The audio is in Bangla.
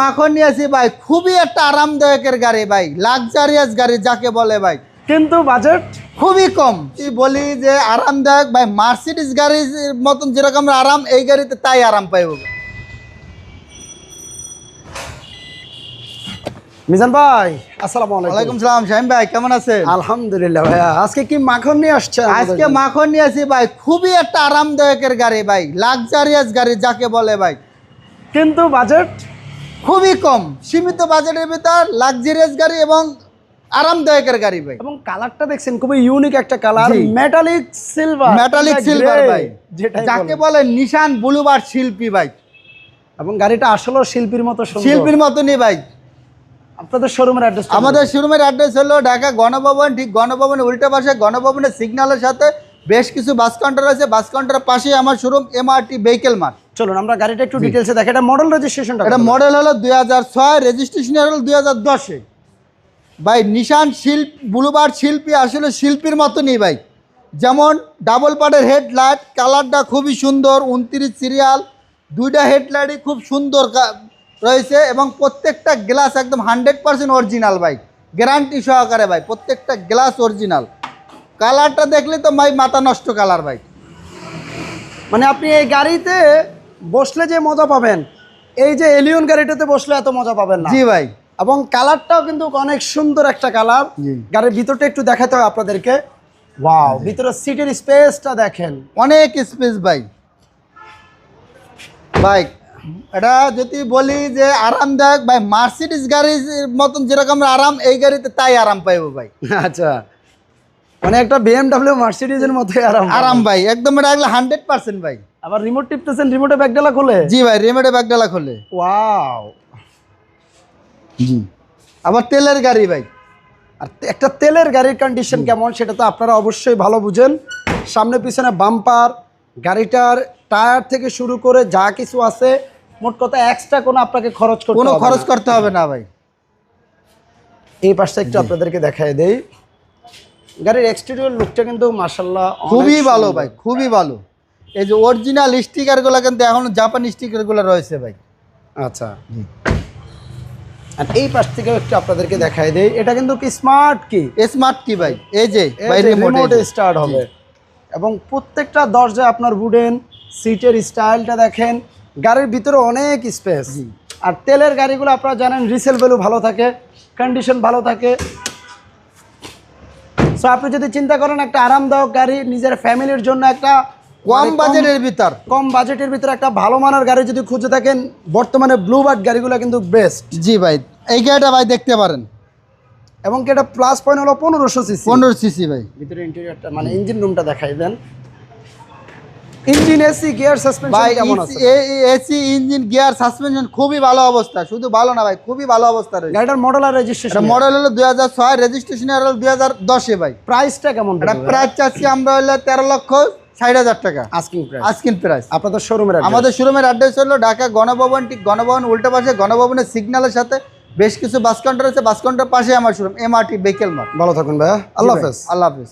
মাখন নিয়েছি ভাই খুবই একটা আরামদায়কের গাড়ি ভাই লাক্সারিয়াস গাড়ি যাকে বলে ভাই। কিন্তু বাজেট খুবই কম। তুই বলি যে আরামদায়ক ভাই মার্সিডিস গাড়ির মতন যেরকম আরাম এই গাড়িতে তাই আরাম পাইব। মিজান ভাই আসসালামু আলাইকুম। সালাম শাহিম ভাই কেমন আছেন? আলহামদুলিল্লাহ ভাইয়া আজকে কি মাখন নিয়ে আসছেন আজকে? মাখন নিয়েছি ভাই খুবই একটা আরামদায়কের গাড়ি ভাই লাক্সারিয়াস গাড়ি যাকে বলে ভাই। কিন্তু বাজেট খুবই কম। সীমিত বাজেটের ভিতর লাক্সারিয়াস গাড়ি এবং আরামদায়কের গাড়ি ভাই। এবং কালারটা দেখছেন খুবই ইউনিক একটা colour metallic silver metallic silver ভাই। যেটা যাকে বলে নিশান বুলুবার শিল্পী ভাই। এবং গাড়িটা আসলেও শিল্পীর মতো সুন্দর। শিল্পীর মতনই ভাই। আপনাদের শোরুমের অ্যাড্রেস আমাদের শোরুমের অ্যাড্রেস হলো ঢাকা গণভবন ঠিক গণভবনের উল্টো পাশে গণভবনের সিগন্যালের সাথে বেশ কিছু বাস কাউন্টার আছে। বাস কাউন্টারের পাশেই আমার শোরুম এমআরটি ভেহিকেল মার্ট চলুন আমরা গাড়িটা একটু ডিটেলসে দেখে। এটা মডেল রেজিস্ট্রেশনটা এটা মডেল হলো দুই হাজার ছয় রেজিস্ট্রেশন হলো দুই হাজার দশে। ভাই নিশান শিল্প বুলুবার শিল্পী আসলে শিল্পীর মতনই ভাই। যেমন ডাবল পার্টের হেডলাইট কালারটা খুবই সুন্দর উনত্রিশ সিরিয়াল দুইটা হেডলাইটই খুব সুন্দর রয়েছে এবং প্রত্যেকটা গ্লাস একদম হান্ড্রেড পার্সেন্ট অরিজিনাল ভাই। গ্যারান্টি সহকারে ভাই প্রত্যেকটা গ্লাস অরিজিনাল কালারটা দেখলে তো ভাই মাথা নষ্ট কালার ভাই। মানে আপনি এই গাড়িতে বসলে যে মজা পাবেন এই যে এলিয়ন গাড়িটাতে বসলে এত মজা পাবেন না। জি ভাই। এবং কালারটাও কিন্তু অনেক সুন্দর একটা কালার। গাড়ির ভিতরটা একটু দেখাতে হবে আপনাদেরকে। ওয়াও ভিতরে সিটের স্পেসটা দেখেন। অনেক স্পেস ভাই। ভাই এটা যদি বলি যে আরামদায়ক ভাই মার্সিডিস গাড়ির মতন যেরকম আরাম এই গাড়িতে তাই আরাম পাইবো ভাই। আচ্ছা। মানে একটা বিএমডাব্লিউ মার্সিডিজের মতোই আরাম আরাম ভাই একদম এটা একলা হান্ড্রেড পার্সেন্ট ভাই। আবার রিমোট টিপতেছেন রিমোটে ব্যাগডালা খোলে? জি ভাই রেমেডে ব্যাগডালা খোলে। ওয়াও জি। আবার তেলের গাড়ি ভাই। আর একটা তেলের গাড়ির কন্ডিশন কেমন সেটা তো আপনারা অবশ্যই ভালো বুঝেন। সামনে পিছনে বাম্পার গাড়িটার টায়ার থেকে শুরু করে যা কিছু আছে মোট কথা এক্সট্রা কোনো আপনাকে খরচ করতে কোনো হবে খরচ না। করতে হবে না ভাই। এই পাশটা একটু আপনাদেরকে দেখায় দেই। গাড়ির এক্সটেরিয়র লুকটা কিন্তু মাসাল্লাহ খুবই ভালো ভাই খুবই ভালো। এই যে অরিজিনাল স্টিকারগুলো কিন্তু এখন জাপানি স্টিকারগুলো রয়েছে ভাই। আচ্ছা। আর এই পাশ থেকে একটু আপনাদেরকে দেখায় দেই এটা কিন্তু কি স্মার্ট কি? স্মার্ট কি ভাই? এই যে রিমোট স্টার্ট হবে। এবং প্রত্যেকটা দরজা আপনার উডেন সিটের স্টাইলটা দেখেন গাড়ির ভিতরে অনেক স্পেস আর তেলের গাড়িগুলো আপনারা জানেন রিসেল ভ্যালু ভালো থাকে কন্ডিশন ভালো থাকে। সো আপনি যদি চিন্তা করেন একটা আরামদায়ক গাড়ি নিজের ফ্যামিলির জন্য একটা কম মানে বাজেটের ভিতর। কম বাজেটের ভিতরে একটা ভালো মানের গাড়ি যদি খুঁজে থাকেন বর্তমানে ব্লু বার্ড গাড়িগুলো কিন্তু বেস্ট জি ভাই এই গাড়িটা ভাই দেখতে পারেন। এবং কি এটা প্লাস পয়েন্ট হলো পনেরোশো সিসি পনেরো সিসি ভাই। ভিতরে ইন্টেরিয়রটা মানে ইঞ্জিন রুমটা দেখাই দেন। ইঞ্জিন এসি গিয়ার সাসপেনশন ভাই এসি ইঞ্জিন গিয়ার সাসপেনশন খুবই ভালো অবস্থা। শুধু ভালো না ভাই খুবই ভালো অবস্থা রয়েছে। গাড়িটার মডেল আর রেজিস্ট্রেশন মডেল হলো দুই হাজার ছয় রেজিস্ট্রেশন হলো দুই হাজার দশে ভাই। প্রাইসটা কেমন এটা প্রাইস চাচ্ছি আমরা হলো তেরো লক্ষ ষাট হাজার টাকা। আস্কিং প্রাইস আজকিন প্রাইস আপনাদের শোরুমের আমাদের শোরুমের অ্যাড্রেস হলো ঢাকা গণভবন ঠিক গণভবন উল্টো পাশে গণভবনের সিগন্যালের সাথে। বেশ কিছু বাস কাউন্টার আছে বাস কাউন্টার পাশে আমার শোরুম এমআরটি ভেহিকেল মার্ট ভালো থাকুন ভাইয়া। আল্লাহ হাফেজ। আল্লাহ হাফিজ।